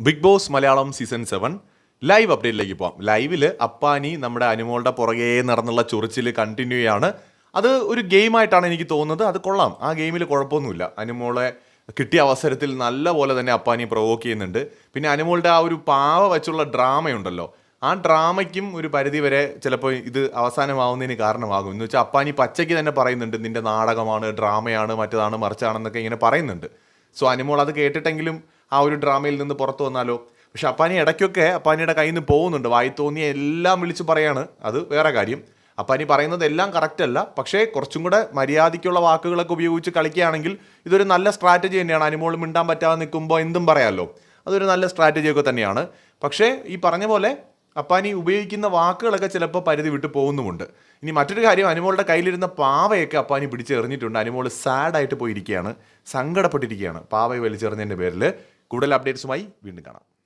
Bigg Boss Malayalam season seven live അപ്ഡേറ്റിലേക്ക് പോവാം. ലൈവിൽ അപ്പാനി നമ്മുടെ അനുമോളുടെ പുറകെ നടന്നുള്ള ചൊറിച്ചിൽ കണ്ടിന്യൂ ചെയ്യാണ്. അത് ഒരു ഗെയിമായിട്ടാണ് എനിക്ക് തോന്നുന്നത്. അത് കൊള്ളാം. ആ ഗെയിമിൽ കുഴപ്പമൊന്നുമില്ല. അനുമോളെ കിട്ടിയ അവസരത്തിൽ നല്ല പോലെ തന്നെ അപ്പാനി പ്രൊവോക്ക് ചെയ്യുന്നുണ്ട്. പിന്നെ അനുമോളുടെ ആ ഒരു പാവ വെച്ചുള്ള ഡ്രാമയുണ്ടല്ലോ. ആ ഡ്രാമയ്ക്കും ഒരു പരിധി വരെ ചിലപ്പോൾ ഇത് അവസാനമാവുന്നതിന് കാരണമാകും. എന്ന് വെച്ചാൽ അപ്പാനി പച്ചയ്ക്ക് തന്നെ പറയുന്നുണ്ട് നിന്റെ നാടകമാണ് ഡ്രാമയാണ് മറ്റതാണ് മറിച്ചാണെന്നൊക്കെ ഇങ്ങനെ പറയുന്നുണ്ട്. സോ അനുമോൾ അത് കേട്ടിട്ടെങ്കിലും ആ ഒരു ഡ്രാമയിൽ നിന്ന് പുറത്തു വന്നാലോ? പക്ഷെ അപ്പാനി ഇടയ്ക്കൊക്കെ അപ്പാനിയുടെ കയ്യിൽ നിന്ന് പോകുന്നുണ്ട്. വായി തോന്നിയ എല്ലാം വിളിച്ച് പറയാണ്. അത് വേറെ കാര്യം. അപ്പാനി പറയുന്നത് എല്ലാം കറക്റ്റ് അല്ല. പക്ഷേ കുറച്ചും കൂടെ മര്യാദയ്ക്കുള്ള വാക്കുകളൊക്കെ ഉപയോഗിച്ച് കളിക്കുകയാണെങ്കിൽ ഇതൊരു നല്ല സ്ട്രാറ്റജി തന്നെയാണ്. അനുമോൾ മിണ്ടാൻ പറ്റാതെ നിൽക്കുമ്പോൾ എന്തും പറയാമല്ലോ അതൊരു നല്ല സ്ട്രാറ്റജിയൊക്കെ തന്നെയാണ്. പക്ഷേ ഈ പറഞ്ഞ പോലെ അപ്പാനി ഉപയോഗിക്കുന്ന വാക്കുകളൊക്കെ ചിലപ്പോൾ പരിധി വിട്ട് പോകുന്നുമുണ്ട്. ഇനി മറ്റൊരു കാര്യം അനുമോളുടെ കയ്യിലിരുന്ന പാവയൊക്കെ അപ്പാനി പിടിച്ചെറിഞ്ഞിട്ടുണ്ട്. അനുമോൾ സാഡായിട്ട് പോയിരിക്കുകയാണ്. സങ്കടപ്പെട്ടിരിക്കുകയാണ്. പാവയെ വലിച്ചെറിഞ്ഞതിന്റെ പേരിൽ കൂടുതൽ അപ്ഡേറ്റ്സുമായി വീണ്ടും കാണാം.